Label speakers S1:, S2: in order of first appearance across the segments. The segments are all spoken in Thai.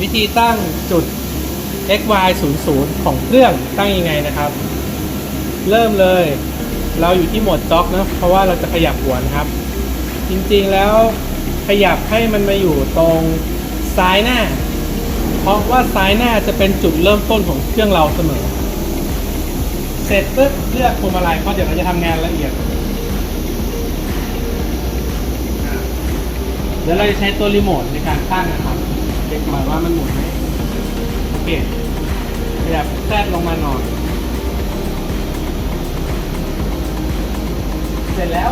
S1: วิธีตั้งจุด x y 0 0ของเครื่องตั้งยังไงนะครับ เริ่มเลย เราอยู่ที่โหมดจ็อกนะเพราะว่าเราจะขยับหัวนะครับ จริงๆแล้วขยับให้มันมาอยู่ตรงซ้ายหน้า เพราะว่าซ้ายหน้าจะเป็นจุดเริ่มต้นของเครื่องเราเสมอ เสร็จปุ๊บเลือกพวงมาลัยเพราะเดี๋ยวเราจะทำงานละเอียดเดี๋ยวเราจะใช้ตัวรีโมทในการตั้งนะครับ เช็คก่อนว่ามันหมุนไหมโอเคขยับแทรกลงมาหน่อยเสร็จแล้ว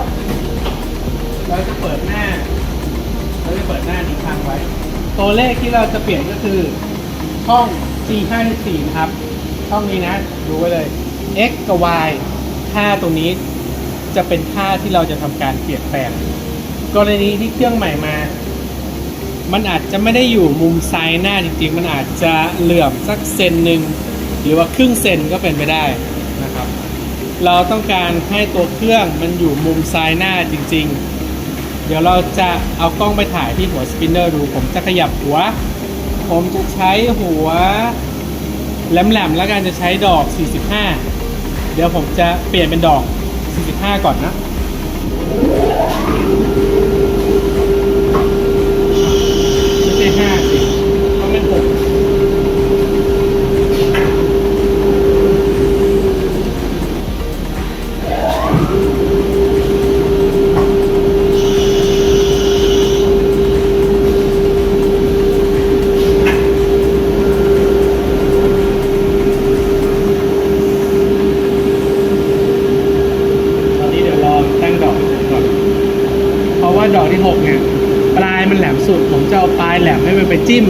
S1: เราจะเปิดหน้า เราจะเปิดหน้านี้ค้างไว้ ตัวเลขที่เราจะเปลี่ยนก็คือช่อง G54 นะครับ ช่องนี้นะ ดูไว้เลย x กับ y ค่าตรงนี้จะเป็นค่าที่เราจะทำการเปลี่ยนแปลง กรณีที่เครื่องใหม่มา มันอาจจะไม่ได้อยู่มุมซ้ายหน้าจริงๆ มันอาจจะเหลื่อมสักเซนหนึ่งหรือว่าครึ่งเซนก็เป็นไปได้นะครับ เราต้องการให้ตัวเครื่องมันอยู่มุมซ้ายหน้าจริง ๆ เดี๋ยวเราจะเอากล้องไปถ่ายที่หัวสปินเนอร์ดู ผมจะขยับหัว ผมจะใช้หัวแหลมๆแล้วกันจะใช้ดอก 45 เดี๋ยวผมจะเปลี่ยนเป็นดอก 45 ก่อนนะ ไม่ใช่ห้าสิต้องเป็นหกตอนนี้เดี๋ยวรอตั้งดอกก่อน เพราะ ว่าดอกที่หกเนี่ยปลายมันแหลมสุด ผมจะเอาปลายแหลมให้มันไปจิ้ม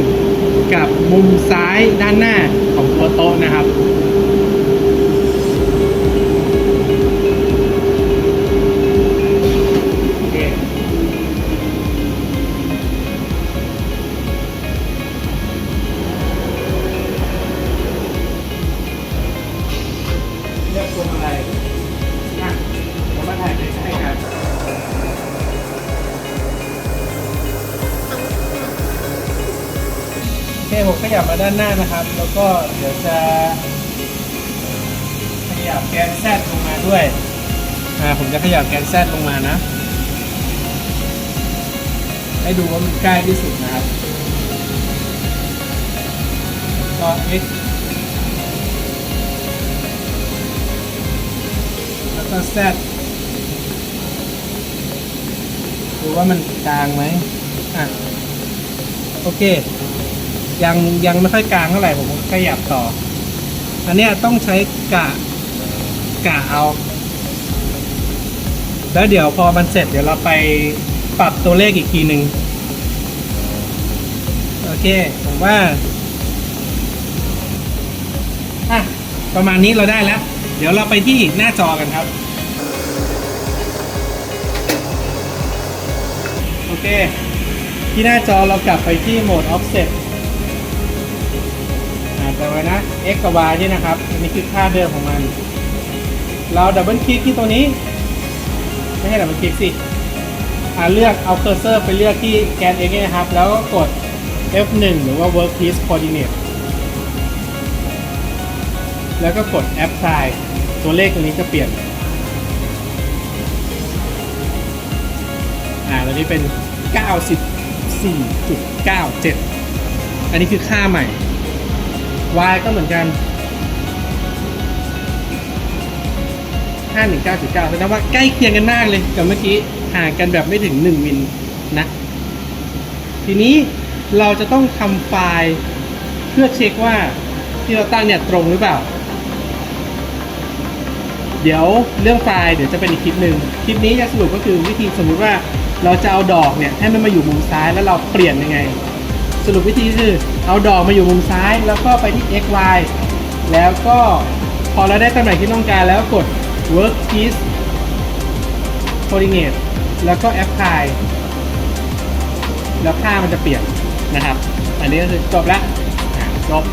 S1: กับมุมซ้ายด้านหน้าของตัวโต๊ะนะครับ ผมขยับมาด้านหน้านะครับ แล้วก็เดี๋ยวจะขยับแกนแซดลงมาด้วยอ่าผมจะขยับแกนแซดลงมานะ ให้ดูว่ามันใกล้ที่สุดนะครับก็ x แล้วก็ z ดูว่ามันกลางไหมอะโอเค ยังยังไม่ค่อยกลางเท่าไหร่ผมก็ขยับต่อ อันเนี้ยต้องใช้กะกะเอา แล้วเดี๋ยวพอมันเสร็จเดี๋ยวเราไปปรับตัวเลขอีกทีหนึ่งโอเคผมว่าอะประมาณนี้เราได้แล้ว เดี๋ยวเราไปที่หน้าจอกันครับ โอเค ที่หน้าจอเรากลับไปที่โหมด offset อ่าไว้นะ x กับ y นี่นะครับ อันนี้คือค่าเดิมของมัน เราดับเบิลคลิกที่ตัวนี้ ไม่ใช่ดับเบิลคลิกสิอ่าเลือกเอาเคอร์เซอร์ไปเลือกที่แกน x นี่นะครับ แล้วก็กด F1 หรือว่า workpiece coordinate แล้วก็กด apply ตัวเลขตรงนี้จะเปลี่ยน อ่าตอนนี้เป็น 94.97 อันนี้คือค่าใหม่ y ก็เหมือนกัน519.9แสดงว่าใกล้เคียงกันมากเลยกับเมื่อกี้ห่างกันแบบไม่ถึง 1 มิลนะ ทีนี้เราจะต้องทำไฟล์เพื่อเช็คว่าที่เราตั้งเนี่ยตรงหรือเปล่า เดี๋ยวเรื่องไฟล์เดี๋ยวจะเป็นอีกคลิปหนึ่งคลิปนี้จะสรุปก็คือวิธีสมมุติว่าเราจะเอาดอกเนี่ยให้มันมาอยู่มุมซ้ายแล้วเราเปลี่ยนยังไง สรุปวิธีคือเอาดอกมาอยู่มุมซ้าย แล้วก็ไปที่ x y แล้วก็พอเราได้ตำแหน่งที่ต้องการแล้วกด work piece coordinate แล้วก็ apply แล้วค่ามันจะเปลี่ยนนะครับ อันนี้ก็คือจบแล้วอะจบ